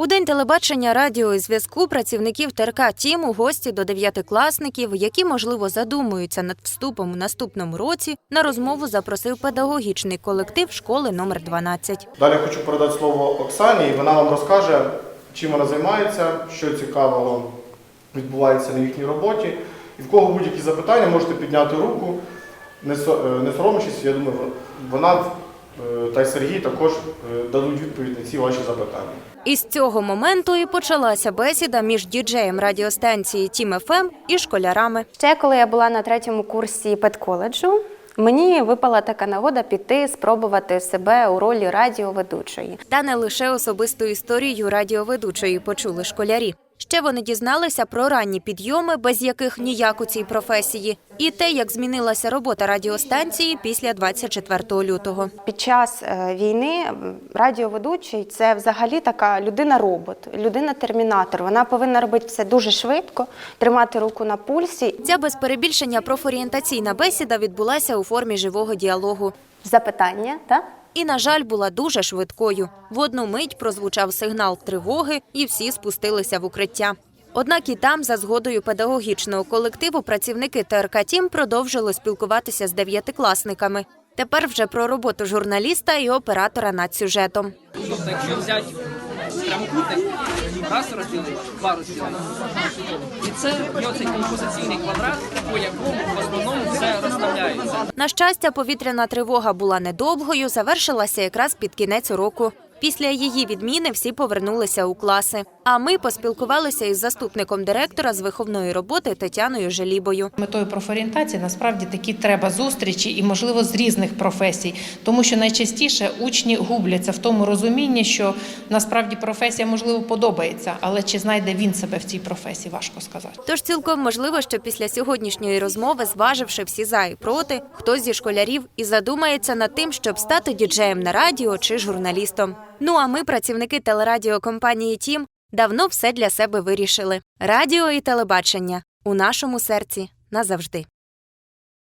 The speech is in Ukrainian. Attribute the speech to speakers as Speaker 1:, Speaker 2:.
Speaker 1: У день телебачення, радіо і зв'язку працівників ТРК Тім у гості до дев'ятикласників, які, можливо, задумуються над вступом у наступному році, на розмову запросив педагогічний колектив школи номер 12.
Speaker 2: Далі хочу передати слово Оксані, і вона вам розкаже, чим вона займається, що цікавого відбувається на їхній роботі. І в кого будь-які запитання, можете підняти руку, не е, не соромлячись, я думаю, вона та й Сергій також е, дадуть відповідь на ці ваші запитання.
Speaker 1: І з цього моменту і почалася бесіда між діджеєм радіостанції Тім ФМ і школярами.
Speaker 3: Ще коли я була на третьому курсі педколеджу, мені випала така нагода піти спробувати себе у ролі радіоведучої.
Speaker 1: Та не лише особисту історію радіоведучої почули школярі. Ще вони дізналися про ранні підйоми, без яких ніяк у цій професії, і те, як змінилася робота радіостанції після 24 лютого.
Speaker 3: Під час е, війни радіоведучий це взагалі така людина-робот, людина-термінатор. Вона повинна робити все дуже швидко, тримати руку на пульсі.
Speaker 1: Ця без перебільшення профорієнтаційна бесіда відбулася у формі живого діалогу.
Speaker 3: Запитання, так?
Speaker 1: І, на жаль, була дуже швидкою. В одну мить прозвучав сигнал тривоги, і всі спустилися в укриття. Однак і там, за згодою педагогічного колективу, працівники ТРК Тім продовжили спілкуватися з дев'ятикласниками. Тепер вже про роботу журналіста і оператора над сюжетом.
Speaker 4: Тобто, якщо взяти прямокутник, раз розділити, два розділити. І це є цей композиційний квадрат, по якому в основному все розставляється.
Speaker 1: На щастя, повітряна тривога була недовгою, завершилася якраз під кінець року. Після її відміни всі повернулися у класи. А ми поспілкувалися із заступником директора з виховної роботи Тетяною Желібою.
Speaker 5: Метою профорієнтації насправді такі треба зустрічі і, можливо, з різних професій, тому що найчастіше учні губляться в тому розумінні, що насправді професія можливо подобається, але чи знайде він себе в цій професії, важко сказати.
Speaker 1: Тож цілком можливо, що після сьогоднішньої розмови, зваживши всі за і проти, хтось зі школярів і задумається над тим, щоб стати діджеєм на радіо чи журналістом. Ну а ми, працівники телерадіокомпанії Тім, давно все для себе вирішили: радіо і телебачення у нашому серці назавжди.